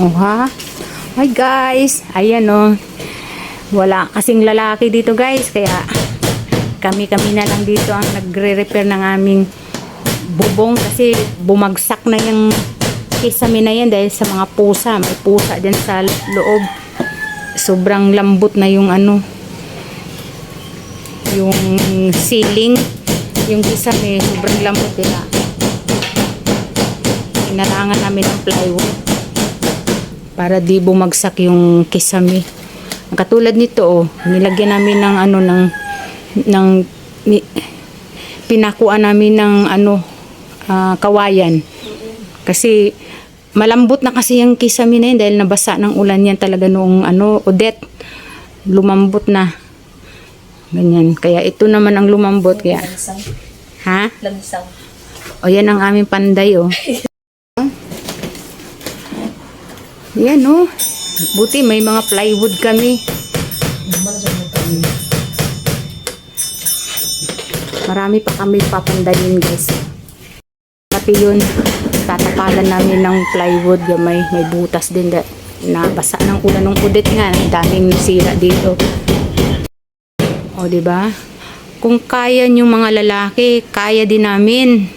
Oh ha? Hi guys. Ayan oh. Wala kasing lalaki dito guys. Kaya kami-kami na lang dito ang nagre-repair ng aming bubong kasi bumagsak na yung kisame na yan dahil sa mga pusa. May pusa dyan sa loob. Sobrang lambot na yung ano yung ceiling yung kisame sobrang lambot nila inarangan namin ng plywood para di bumagsak yung kisame. Ang katulad nito oh nilagyan namin ng ano ng ng ni, pinakuan namin ng ano ah, kawayan. Kasi malambot na kasi yung kisame na yun dahil nabasa ng ulan yan talaga noong ano Odette. Lumambot na. Ganyan. Kaya ito naman ang lumambot kaya. Ha? Lansang. o yan ang aming panday oh yan oh. Buti may mga plywood kami. Marami pa kami papandayin guys. Pati yun tatapalan namin ng plywood may, may butas din da, nabasa ng ulan ng udit nga. Daming nasira dito. O ba? Kung kaya yung mga lalaki kaya din namin.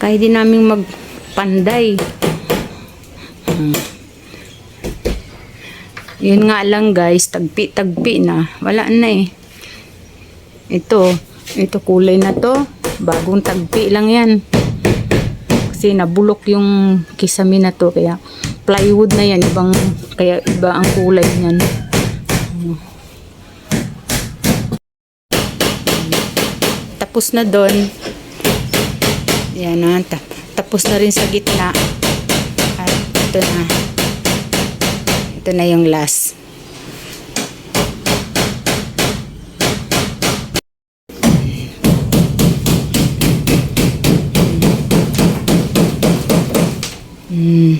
Kaya din namin magpanday. Hmm. Yun nga lang guys tagpi tagpi na. Wala na eh. Ito ito kulay na to. Bagong tagpi lang yan. Kasi nabulok yung kisame na to kaya plywood na yan. Ibang kaya iba ang kulay niyan. Tapos na doon yan na ta- tapos na rin sa gitna. At ito na ito na yung last Mm.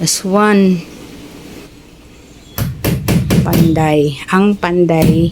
As one. Panday. Ang panday